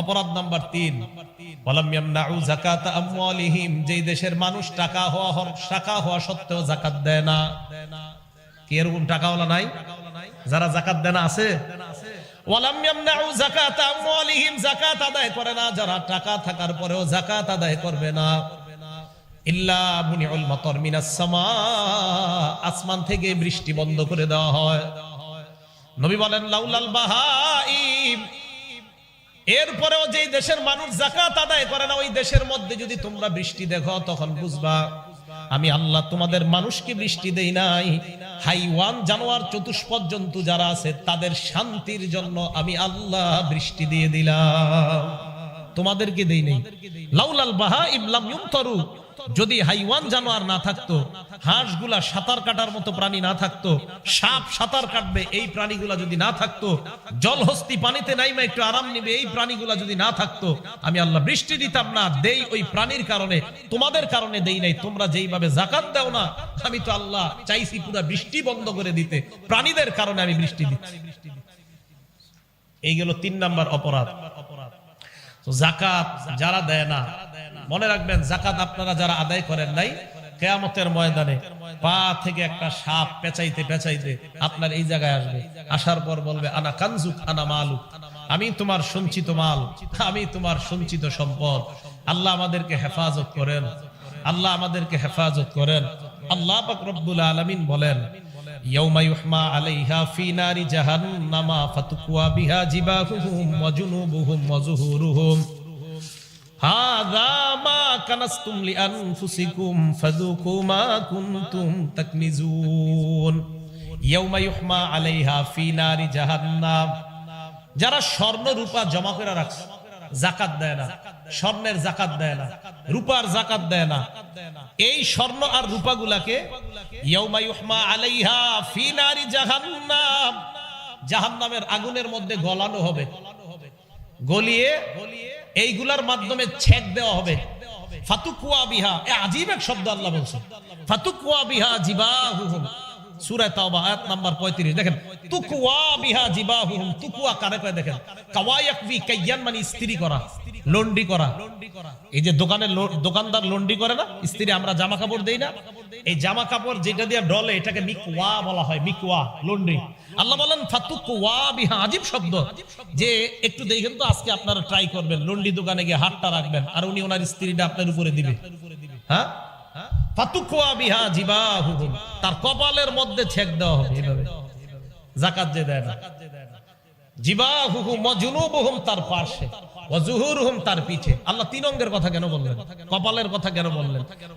অপরাধ নাম্বার তিন। যেই দেশের মানুষ টাকা হওয়া টাকা হওয়া সত্ত্বেও যাকাত দেয় না। কি এরকম টাকাওয়ালা নাই? যারা যাকাত দেয় না আছে যাকাত আদায় করে না। যারা টাকা থাকার পরেও যাকাত আদায় করবে না। আসমান থেকে বৃষ্টি বন্ধ করে দেওয়া হয়। নবী বলেন, লাউলাল বাহাইম এরপরেও যে দেশের মানুষ জাকাত আদায় করে না, ওই দেশের মধ্যে যদি তোমরা বৃষ্টি দেখো, তখন বুঝবা, আমি আল্লাহ তোমাদের মানুষকে বৃষ্টি দেই নাই। হাইওয়ান জানোয়ার চতুষ্পদ জন্তু যারা আছে, তাদের শান্তির জন্য আমি আল্লাহ বৃষ্টি দিয়ে দিলাম। তোমাদেরকে দেই নেই। লাউলাল বাহা ইবলাম ইউমতরু। যদি হাইওয়ান জানোয়ার না থাকতো, হাঁসগুলা সাঁতার কাটার মতো প্রাণী না থাকতো, সাপ সাঁতার কাটবে এই প্রাণীগুলা যদি না থাকতো, জলহস্তি পানিতে নাইমা একটু আরাম নিবে এই প্রাণীগুলা যদি না থাকতো, আমি আল্লাহ বৃষ্টি দিতাম না, দেই ওই প্রাণীর কারণে, তোমাদের কারণে দেই নাই, তোমরা যেইভাবে জাকাত দাও না, আমি তো আল্লাহ চাইছি পুরো বৃষ্টি বন্ধ করে দিতে, প্রাণীদের কারণে আমি বৃষ্টি দিচ্ছি। এই গেল তিন নাম্বার অপরাধ। তো জাকাত যারা দেয় না, মনে রাখবেন জাকাত আপনারা যারা আদায় করেন নাই, কেয়ামতের ময়দানে পা থেকে একটা সাপ পেঁচাইতে পেঁচাইতে আপনার এই জায়গায় আসবে। আসার পর বলবে, আনা কানজুক, আনা মালুক। আমি তোমার সঞ্চিত মাল, আমি তোমার সঞ্চিত সম্পদ। আল্লাহ আমাদেরকে হেফাজত করেন। আল্লাহ আমাদেরকে হেফাজত করেন। আল্লাহ পাক রব্বুল আলামিন বলেন যারা স্বর্ণ রূপা জমা করে রাখছে জাকাত দেয় না, স্বর্ণের জাকাত দেয় না, রূপার জাকাত দেয় না, এই স্বর্ণ আর রূপাগুলাকে আগুনের মধ্যে গলানো হবে। গলিয়ে এইগুলার মাধ্যমে ছেদ দেওয়া হবে। ফাতুকুয়া বিহা। এ আজীব এক শব্দ আল্লাহ বলছেন। ফাতুকুয়া বিহা জিবাহুহুম। সূরা তাওবা, আয়াত নাম্বার 35 দেখেন মানে শব্দ। যে একটু দেখেন তো, আজকে আপনারা ট্রাই করবেন, লন্ডি দোকানে গিয়ে হাতটা রাখবেন, আর উনি ওনার স্ত্রীটা আপনার উপরে দিবে। হ্যাঁ? তার কপালের মধ্যে ছেক দেওয়া হবে জাকাত যে দেয় না।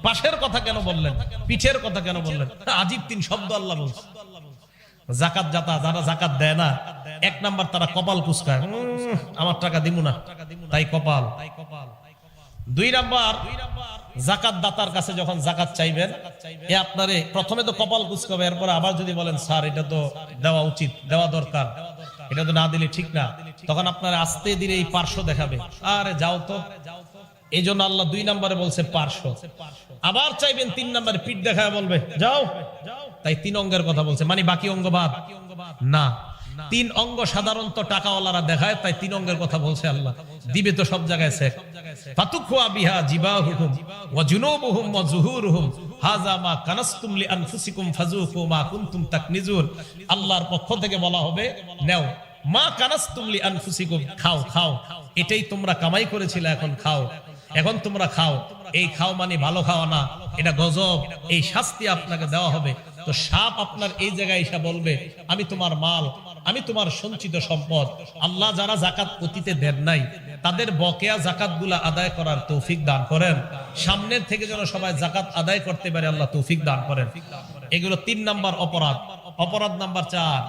পাশের কথা কেন বললেন? কথা কেন বললেন? তিন শব্দ আল্লাহ জাকাত যারা জাকাত দেয় না, এক নাম্বার তারা কপাল আমার টাকা দিমু না। তাই কপাল। দুই নাম্বার জাকাত দাতার কাছে যখন জাকাত চাইবেন, এ আপনারে প্রথমে তো কপাল কুচকাবে, এরপর আবার যদি বলেন, স্যার, এটা তো দেওয়া উচিত, দেওয়া দরকার, এটা তো না দিলে ঠিক না। তখন আপনার আস্তে ধীরে এই পার্শ্ব দেখাবে। আরে, যাও তো। এই জন্য আল্লাহ দুই নম্বরে বলছে পার্শ্ব। আবার চাইবেন তিন নম্বরে পিঠ দেখায় বলবে, যাও। তাই তিন অঙ্গের কথা বলছে। মানে বাকি অঙ্গ বাদ? না। তিন অঙ্গ সাধারণত টাকাওয়ালারা দেখায়, তাই তিন অঙ্গের কথা বলছে আল্লাহ। দিবে তো সব জায়গায় আল্লাহর পক্ষ থেকে বলা হবে, নেও। মা কানাসতুম লিআনফুসিকুম, খাও খাও। এটাই তোমরা কামাই করেছিলে, এখন খাও। এখন তোমরা খাও। এই খাও মানে ভালো খাওয়া না। এটা গজব। এই শাস্তি আপনাকে দেওয়া হবে। তো সাপ আপনার এই জায়গায় এসে বলবে, আমি তোমার মাল, আমি তোমার সঞ্চিত সম্পদ। আল্লাহ যারা জাকাত অতীতে দেন নাই, তাদের বকেয়া জাকাতগুলা আদায় করার তৌফিক দান করেন। সামনের থেকে যেন সবাই জাকাত আদায় করতে পারে, আল্লাহ তৌফিক দান করেন। এগুলো তিন নাম্বার অপরাধ। অপরাধ নাম্বার চার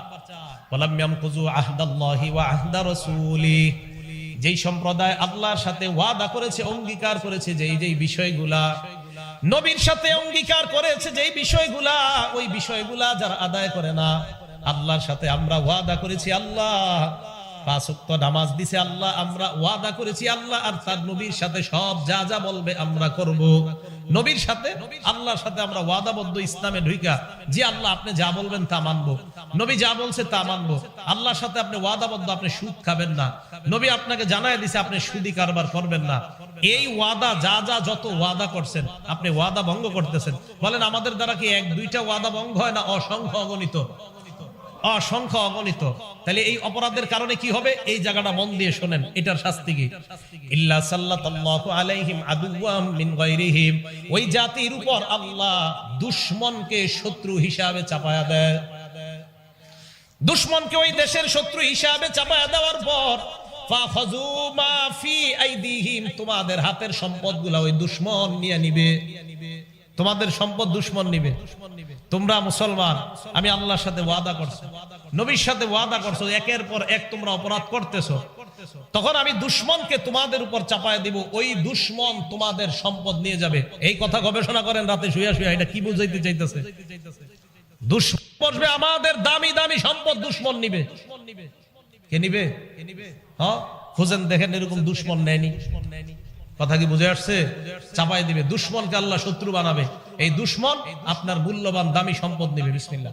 যেই সম্প্রদায় আল্লাহর সাথে ওয়াদা করেছে, অঙ্গীকার করেছে, যেই যেই বিষয়গুলা নবীর সাথে অঙ্গীকার করেছে যে বিষয়গুলা, ওই বিষয়গুলা যারা আদায় করে না, আল্লাহর সাথে আমরা ওয়াদা করেছি আল্লাহ। নামাজ দিছে আল্লাহ, আমরা ওয়াদা করেছি আল্লাহ, আর তার নবীর সাথে সব যা যা বলবে আমরা করব। নবীর সাথে, আল্লাহর সাথে আমরা ওয়াদাবদ্ধ ইসলামে ঢুইকা, যে আল্লাহ আপনি যা বলবেন তা মানবো। নবী যা বলছে তা মানবো। আল্লাহর সাথে আপনি ওয়াদাবদ্ধ, আপনি সুদ খাবেন না। নবী আপনাকে জানায় দিছে, আপনি সুদি কারবার করবেন না। এই ওয়াদা, যা যা যত ওয়াদা করছেন, আপনি ওয়াদা ভঙ্গ করতেছেন। বলেন, আমাদের দ্বারা কি এক দুইটা ওয়াদা ভঙ্গ হয় না অসংখ্য অগণিত? অসংখ্য অগণিত। তাহলে এই অপরাধের কারণে কি হবে? এই জায়গাটা মন দিয়ে শোনেন, এটার শাস্তি কি? ইল্লা আলাইহিম আদুওয়াম মিন গায়রিহিম। ওই জাতির উপর আল্লাহ দুশমনকে শত্রু হিসাবে চাপায়া দেয়। দুশমনকে ওই দেশের শত্রু হিসাবে চাপায়া দেওয়ার পর তোমাদের হাতের সম্পদগুলা ওই দুশমন নিয়ে নিবে। তোমাদের সম্পদ দুশমন নিবে। তোমরা মুসলমান, আমি আল্লাহর সাথে ওয়াদা করছ। নবীর সাথে ওয়াদা করছ, একের পর এক তোমরা অপরাধ করতেছো। তখন আমি দুশ্মনকে তোমাদের উপর চাপায় দিব, ওই দুশ্মন তোমাদের সম্পদ নিয়ে যাবে। এই কথা গবেষণা করেন, রাতে শুয়া শুয়া, এটা কি বুঝাইতে চাইতেছে? দুশ্মন আমাদের দামি দামি সম্পদ দুশ্মন নিবে। কে নিবে? হ্যাঁ খুঁজেন, দেখেন এরকম দুশ্মন নেয়নি। কথা কি বুঝে আসছে? চাপাই দিবে। দুশ্মনকে আল্লাহ শত্রু বানাবে। এই দুশ্মন আপনার মূল্যবান দামি সম্পদ নেবে। বিসমিল্লাহ।